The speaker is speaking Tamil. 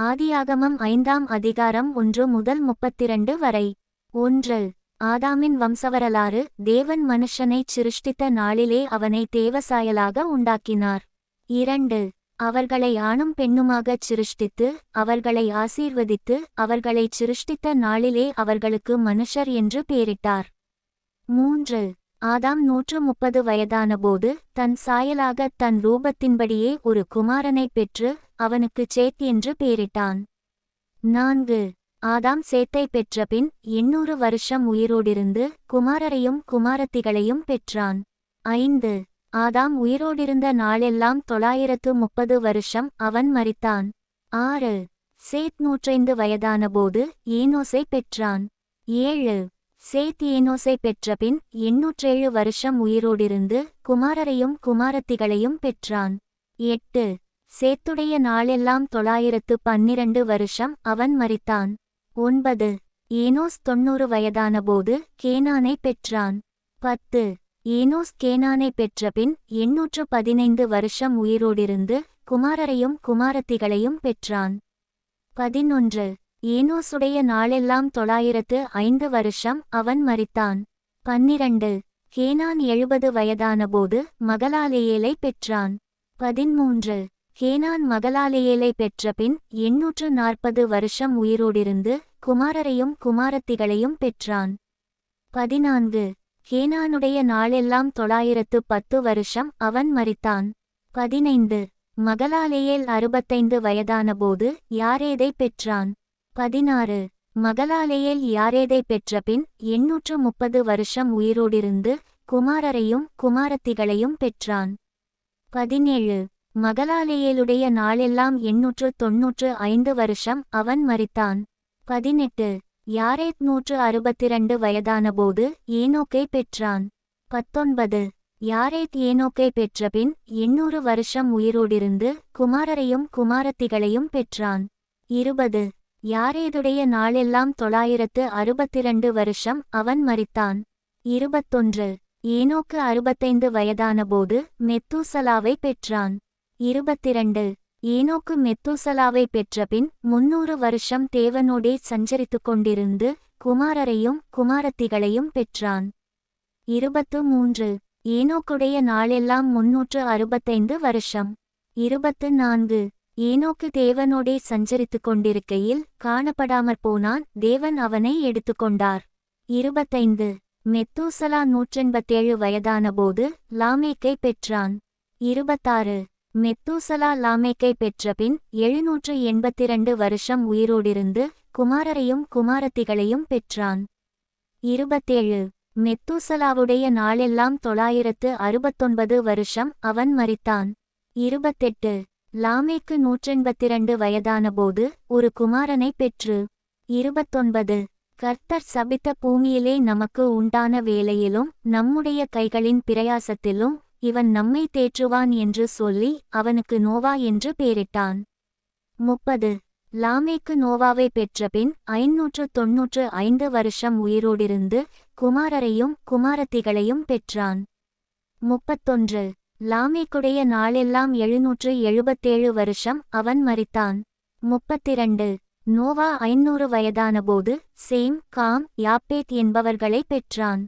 ஆதியாகமம் ஐந்தாம் அதிகாரம் ஒன்று முதல் முப்பத்திரண்டு வரை. ஒன்று. ஆதாமின் வம்சவரலாறு தேவன் மனுஷனைச் சிருஷ்டித்த நாளிலே அவனை தேவசாயலாக உண்டாக்கினார். இரண்டு. அவர்களை ஆணும் பெண்ணுமாகச் சிருஷ்டித்து அவர்களை ஆசீர்வதித்து அவர்களைச் சிருஷ்டித்த நாளிலே அவர்களுக்கு மனுஷர் என்று பேரிட்டார் மூன்று. ஆதாம் நூற்று முப்பது வயதானபோது தன் சாயலாகத் தன் ரூபத்தின்படியே ஒரு குமாரனைப் பெற்று அவனுக்குச் சேத் என்று பேரிட்டான். நான்கு. ஆதாம் சேத்தை பெற்றபின் எண்ணூறு வருஷம் உயிரோடிருந்து குமாரரையும் குமாரத்திகளையும் பெற்றான். ஐந்து. ஆதாம் உயிரோடிருந்த நாளெல்லாம் தொள்ளாயிரத்து முப்பது வருஷம் அவன் மறித்தான் ஆறு. சேத் நூற்றைந்து வயதானபோது ஏனோசை பெற்றான். ஏழு. சேத் ஏனோசை பெற்றபின் எண்ணூற்றேழு வருஷம் உயிரோடிருந்து குமாரரையும் குமாரத்திகளையும் பெற்றான். எட்டு. சேத்துடைய நாளெல்லாம் தொள்ளாயிரத்து பன்னிரண்டு வருஷம் அவன் மறித்தான் ஒன்பது. ஏனோஸ் தொன்னூறு வயதானபோது கேனானை பெற்றான். பத்து. ஏனோஸ் கேனானை பெற்றபின் எண்ணூற்று பதினைந்து வருஷம் உயிரோடிருந்து குமாரரையும் குமாரத்திகளையும் பெற்றான். பதினொன்று. ஏனோசுடைய நாளெல்லாம் தொள்ளாயிரத்து ஐந்து வருஷம் அவன் மறித்தான் பன்னிரண்டு. கேனான் எழுபது வயதானபோது மகளாலேயேலை பெற்றான். பதிமூன்று. கேனான் மகளாலேயேலை பெற்றபின் எண்ணூற்று நாற்பது வருஷம் உயிரோடிருந்து குமாரரையும் குமாரத்திகளையும் பெற்றான். பதினான்கு. கேனானுடைய நாளெல்லாம் தொள்ளாயிரத்து பத்து வருஷம் அவன் மறித்தான். பதினைந்து. மகளாலேயல் அறுபத்தைந்து வயதானபோது யாரேதை பெற்றான். பதினாறு. மகளாலேயேல் யாரேதை பெற்றபின் எண்ணூற்று முப்பது வருஷம் உயிரோடிருந்து குமாரரையும் குமாரத்திகளையும் பெற்றான். பதினேழு. மகளாலேயேலுடைய நாளெல்லாம் எண்ணூற்று தொன்னூற்று ஐந்து வருஷம் அவன் மறித்தான். பதினெட்டு. யாரேத் நூற்று அறுபத்திரண்டு வயதானபோது ஏனோக்கை பெற்றான். பத்தொன்பது. யாரேத் ஏனோக்கை பெற்றபின் எண்ணூறு வருஷம் உயிரோடிருந்து குமாரரையும் குமாரத்திகளையும் பெற்றான். இருபது. யாரேதுடைய நாளெல்லாம் தொள்ளாயிரத்து அறுபத்திரண்டு வருஷம் அவன் மறித்தான். இருபத்தொன்று. ஏனோக்கு அறுபத்தைந்து வயதானபோது மெத்தூசலாவை பெற்றான். இருபத்திரண்டு. ஏனோக்கு மெத்தூசலாவை பெற்றபின் முன்னூறு வருஷம் தேவனோடே சஞ்சரித்துக் கொண்டிருந்து குமாரரையும் குமாரத்திகளையும் பெற்றான். இருபத்து மூன்று ஏனோக்குடைய நாளெல்லாம் முன்னூற்று அறுபத்தைந்து வருஷம். இருபத்து நான்கு ஏனோக்கு தேவனோடே சஞ்சரித்துக் கொண்டிருக்கையில் காணப்படாமற் போனான் தேவன் அவனை எடுத்துக்கொண்டார் இருபத்தைந்து. மெத்தூசலா நூற்றெண்பத்தேழு வயதானபோது லாமேக்கை பெற்றான். இருபத்தாறு. மெத்தூசலா லாமேக்கை பெற்றபின் எழுநூற்று எண்பத்திரண்டு வருஷம் உயிரோடிருந்து குமாரரையும் குமாரத்திகளையும் பெற்றான். இருபத்தேழு. மெத்தூசலாவுடைய நாளெல்லாம் தொள்ளாயிரத்து அறுபத்தொன்பது வருஷம் அவன் மறித்தான். இருபத்தெட்டு. லாமேக்கு நூற்றெண்பத்திரண்டு வயதானபோது ஒரு குமாரனை பெற்று. இருபத்தொன்பது. கர்த்தர் சபித்த பூமியிலே நமக்கு உண்டான வேலையிலும் நம்முடைய கைகளின் பிரயாசத்திலும் இவன் நம்மை தேற்றுவான் என்று சொல்லி அவனுக்கு நோவா என்று பெயரிட்டான். முப்பது. லாமேக்கு நோவாவை பெற்றபின் ஐநூற்று தொன்னூற்று ஐந்து வருஷம் உயிரோடிருந்து குமாரரையும் குமாரத்திகளையும் பெற்றான். முப்பத்தொன்று. லாமேக்குடைய நாளெல்லாம் எழுநூற்று எழுபத்தேழு வருஷம் அவன் மறித்தான். முப்பத்திரண்டு. நோவா ஐநூறு வயதானபோது சேம் காம் யாப்பேத் என்பவர்களை பெற்றான்.